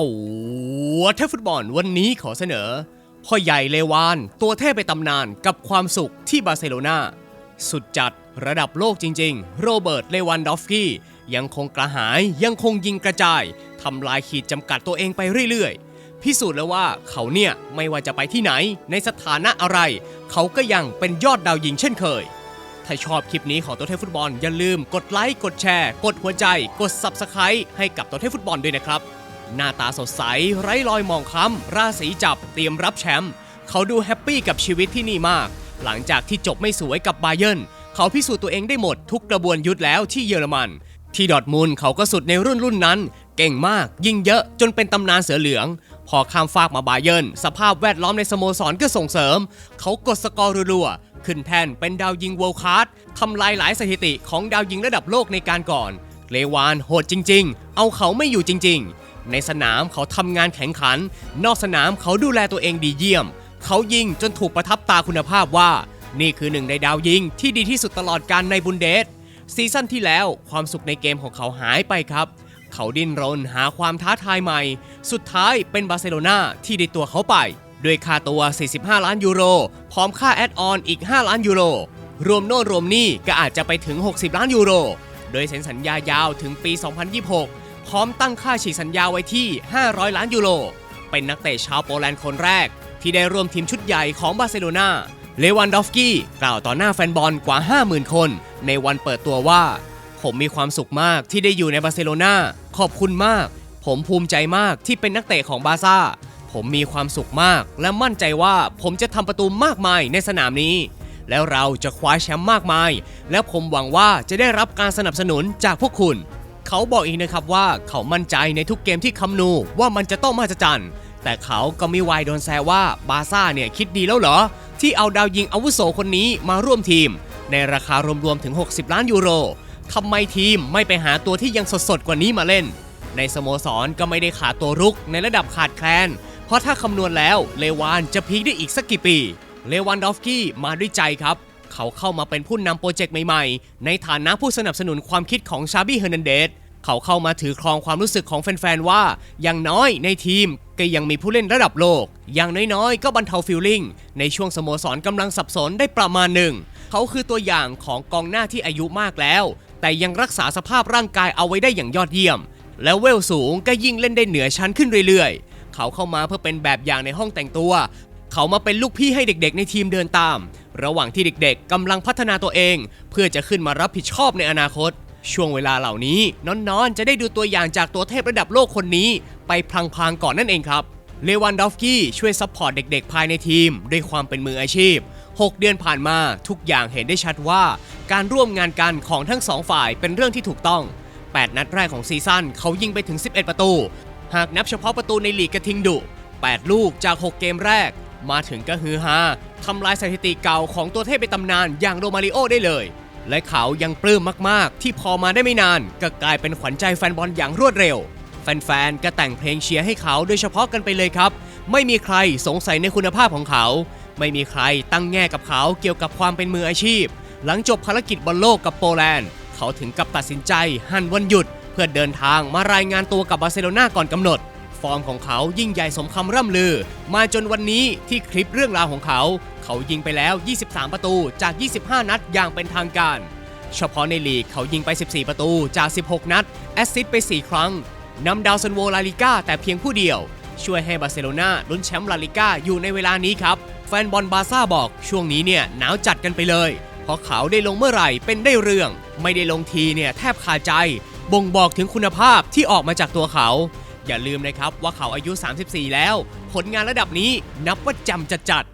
ตัวเทพฟุตบอลวันนี้ขอเสนอ พ่อใหญ่เลวาน ตัวเทพไปตำนานกับความสุขที่บาร์เซโลนาสุดจัดระดับโลกจริงๆ โรเบิร์ตเลวันดอฟสกี้ยังคงกระหายยังคงยิงกระจายทำลายขีดจำกัดตัวเองไปเรื่อยๆ พิสูจน์แล้วว่าเขาเนี่ยไม่ว่าจะไปที่ไหนในสถานะอะไร เขาก็ยังเป็นยอดดาวยิงเช่นเคย ถ้าชอบคลิปนี้ของตัวเทพฟุตบอลอย่าลืมกดไลค์กดแชร์ กดหัวใจ กด Subscribe ให้กับตัวเทพฟุตบอลด้วยนะครับ หน้าตาสดใส ไร้รอยหมองคล้ำ ราศีจับเตรียมรับแชมป์เขาดูแฮปปี้กับชีวิตที่นี่มาก หลังจากที่จบไม่สวยกับบาเยิร์นเขาพิสูจน์ตัวเองได้หมดทุกกระบวนยุทธแล้วที่เยอรมัน ที่ดอทมุนด์เขาก็สุดในรุ่นรุ่นนั้น เก่งมาก ยิงเยอะจนเป็นตำนานเสือเหลือง พอข้ามฟากมาบาเยิร์นสภาพแวดล้อมในสโมสรก็ส่งเสริม เขากดสกอร์รัวๆขึ้นแทนเป็นดาวยิงเวิลด์คลาสทำลายหลายสถิติของดาวยิงระดับโลกในการก่อนเลวานโหดจริง ๆ เอาเขาไม่อยู่จริง ๆ ในสนามเขาทำงานแข่งขัน นอกสนามเขาดูแลตัวเองดีเยี่ยม เขายิงจนถูกประทับตาคุณภาพว่า นี่คือหนึ่งในดาวยิงที่ดีที่สุดตลอดการในบุนเดสซีซั่นที่แล้วความสุขในเกมของเขาหายไปครับ เขาดิ้นรนหาความท้าทายใหม่ สุดท้ายเป็นบาร์เซโลนาที่ได้ตัวเขาไปด้วยค่าตัว 45 ล้านยูโร พร้อมค่าแอดออนอีก 5 ล้านยูโร รวมโน่นรวมนี่ก็อาจจะไปถึง 60 ล้านยูโร โดยเซ็นสัญญายาวถึงปี 2026 พร้อมตั้งค่าฉีกสัญญาไว้ที่ 500 ล้านยูโร เป็นนักเตะชาวโปแลนด์คนแรก ที่ได้ร่วมทีมชุดใหญ่ของบาร์เซโลนาเลวันดอฟสกี้กล่าวต่อหน้าแฟนบอลกว่า 50,000 คน ในวันเปิดตัวว่า ผมมีความสุขมากที่ได้อยู่ในบาร์เซโลนาขอบคุณมาก ผมภูมิใจมากที่เป็นนักเตะของบาร์ซ่า ผมมีความสุขมาก และมั่นใจว่าผมจะทำประตูมากมายในสนามนี้ แล้วเราจะคว้าแชมป์มากมาย และผมหวังว่าจะได้รับการสนับสนุนจากพวกคุณ เขาบอกอีกนะครับว่าเขามั่นใจในทุกเกมที่คำนูว่ามันจะต้องมาจจันแต่เขาก็ไม่วายโดนแซวว่าบาร์ซ่าเนี่ยคิดดีแล้วเหรอ ที่เอาดาวยิงอาวุโสคนนี้มาร่วมทีม ในราคารวมๆถึง 60 ล้านยูโรทำไมทีมไม่ไปหาตัวที่ยังสดๆกว่านี้มาเล่น ในสโมสรก็ไม่ได้ขาดตัวรุกในระดับขาดแคลน เพราะถ้าคำนวณแล้วเลวานจะพีคได้อีกสักกี่ปี เลวันดอฟกี้มาด้วยใจครับ เขาเข้ามาเป็นผู้นำโปรเจกต์ใหม่ๆ ในฐานะผู้สนับสนุนความคิดของชาบี้เฮอร์นันเดส เขาเข้ามาถือครองความรู้สึกของแฟนๆว่าอย่างน้อยในทีมก็ยังมีผู้เล่นระดับโลก อย่างน้อยๆ ก็บรรเทาฟิลลิ่งในช่วงสโมสรกำลังสับสนได้ประมาณหนึ่ง เขาคือตัวอย่างของกองหน้าที่อายุมากแล้ว แต่ยังรักษาสภาพร่างกายเอาไว้ได้อย่างยอดเยี่ยม แล้วเวลสูงก็ยิ่งเล่นได้เหนือชั้นขึ้นเรื่อยๆ เขาเข้ามาเพื่อเป็นแบบอย่างในห้องแต่งตัว เขามาเป็นลูกพี่ให้เด็กๆ ในทีมเดินตาม ระหว่างที่เด็กๆกำลังพัฒนาตัวเอง เพื่อจะขึ้นมารับผิดชอบในอนาคต ช่วงเวลาเหล่านี้น้อนๆ จะได้ดูตัวอย่างจากตัวเทพระดับโลกคนนี้ ไปพลางๆก่อนนั่นเองครับ เลวันดอฟกี้ช่วยซัพพอร์ตเด็กๆ ภายในทีม ด้วยความเป็นมืออาชีพ 6 เดือนผ่านมาทุกอย่างเห็นได้ชัดว่า การร่วมงานกันของทั้งสองฝ่ายเป็นเรื่องที่ถูกต้อง 8 นัดแรกของซีซั่นเขายิงไปถึง 11 ประตู หากนับเฉพาะประตูในลีกกระทิงดุ 8 ลูกจาก 6 เกมแรก มาถึงก็ฮือฮาทำลายสถิติเก่าของตัวเทพในตำนานอย่างโรมาริโอได้เลย และเขายังปลื้มมากๆ ที่พอมาได้ไม่นาน ก็กลายเป็นขวัญใจแฟนบอลอย่างรวดเร็ว แฟนๆ ก็แต่งเพลงเชียร์ให้เขาโดยเฉพาะกันไปเลยครับ ไม่มีใครสงสัยในคุณภาพของเขา ไม่มีใครตั้งแง่กับเขาเกี่ยวกับความเป็นมืออาชีพ หลังจบภารกิจบอลโลกกับโปแลนด์ เขาถึงกับตัดสินใจ หั่นวันหยุด เพื่อเดินทางมารายงานตัวกับบาร์เซโลนาก่อนกำหนด ฟอร์มของเขายิ่งใหญ่สมคำร่ำลือ มาจนวันนี้ที่คลิปเรื่องราวของเขา เขายิงไปแล้ว 23 ประตูจาก 25 นัดอย่างเป็นทางการ เฉพาะในลีกเขายิงไป 14 ประตูจาก 16 นัด แอสซิสต์ไป 4 ครั้งนำดาวซันโวลาลิก้าแต่เพียงผู้เดียว ช่วยให้บาร์เซโลนาลุ้นแชมป์ลาลิก้าอยู่ในเวลานี้ครับ แฟนบอลบาซ่าบอกช่วงนี้เนี่ยหนาวจัดกันไปเลยเพราะเขาได้ลงเมื่อไหร่เป็นได้เรื่อง ไม่ได้ลงทีเนี่ยแทบขาดใจ บ่งบอกถึงคุณภาพที่ออกมาจากตัวเขา อย่าลืมนะครับว่าเขาอายุ 34 แล้ว ผลงานระดับนี้นับว่าจำจัดจัด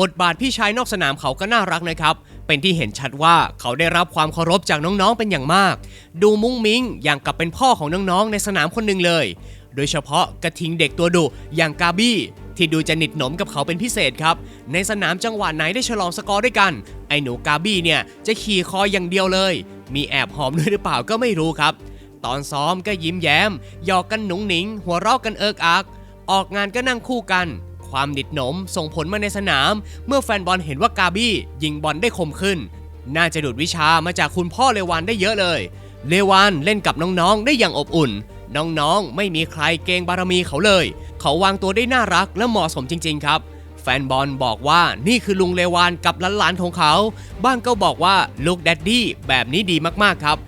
บทบาทพี่ชายนอกสนามเขาก็น่ารักนะครับ เป็นที่เห็นชัดว่าเขาได้รับความเคารพจากน้องๆเป็นอย่างมาก ดูมุ้งมิ้งอย่างกับเป็นพ่อของน้องๆในสนามคนหนึ่งเลย โดยเฉพาะกระทิงเด็กตัวดุอย่างกาบี้ที่ดูจะหนิดหนมกับเขาเป็นพิเศษครับ ในสนามจังหวะไหนได้ฉลองสกอร์ด้วยกัน ไอ้หนูกาบี้เนี่ยจะขี่คออย่างเดียวเลย มีแอบหอมด้วยหรือเปล่าก็ไม่รู้ครับ ตอนซ้อมก็ยิ้มแย้มหยอกกันหนุงหนิง หัวเราะกันเอิกอัก ออกงานก็นั่งคู่กัน ความหนิดหนมส่งผลมาในสนาม เมื่อแฟนบอลเห็นว่ากาบี้ยิงบอลได้คมขึ้น น่าจะดูดวิชามาจากคุณพ่อเลวานได้เยอะเลย เลวานเล่นกับน้องๆได้อย่างอบอุ่น น้องๆ ไม่มีใครเกงบารมีเขาเลย เขาวางตัวได้น่ารักและเหมาะสมจริง ๆ ครับแฟนบอลบอกว่านี่คือลุงเลวานกับหลานๆของเขา บ้างก็บอกว่าลูกแดดดี้แบบนี้ดีมากๆครับ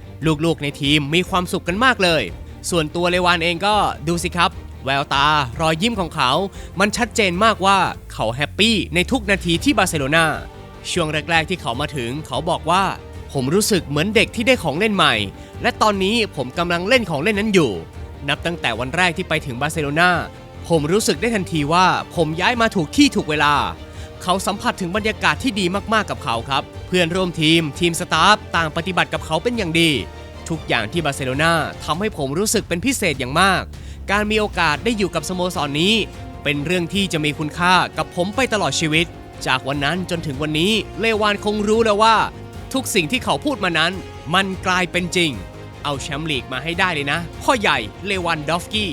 ลูกๆในทีมมีความสุขกันมากเลย ส่วนตัวเลวานเองก็ดูสิครับ แววตารอยยิ้มของเขา มันชัดเจนมากว่าเขาแฮปปี้ในทุกนาทีที่บาร์เซโลนาช่วงแรกๆที่เขามาถึงเขาบอกว่า ผมรู้สึกเหมือนเด็กที่ได้ของเล่นใหม่ และตอนนี้ผมกำลังเล่นของเล่นนั้นอยู่ นับตั้งแต่วันแรกที่ไปถึงบาร์เซโลนาผมรู้สึกได้ทันทีว่าผมย้ายมาถูกที่ถูกเวลา เขาสัมผัสถึงบรรยากาศที่ดีมากๆกับเขาครับ เพื่อนร่วมทีมทีมสตาฟต่างปฏิบัติกับเขาเป็นอย่างดี ทุกอย่างที่บาร์เซโลนาทำให้ผมรู้สึกเป็นพิเศษอย่างมาก การมีโอกาสได้อยู่กับสโมสรนนี้ เป็นเรื่องที่จะมีคุณค่ากับผมไปตลอดชีวิต จากวันนั้นจนถึงวันนี้เลวานคงรู้แล้วว่า ทุกสิ่งที่เขาพูดมานั้น มันกลายเป็นจริง เอาแชมป์ลีกมาให้ได้เลยนะพ่อใหญ่เลวันดอฟกี้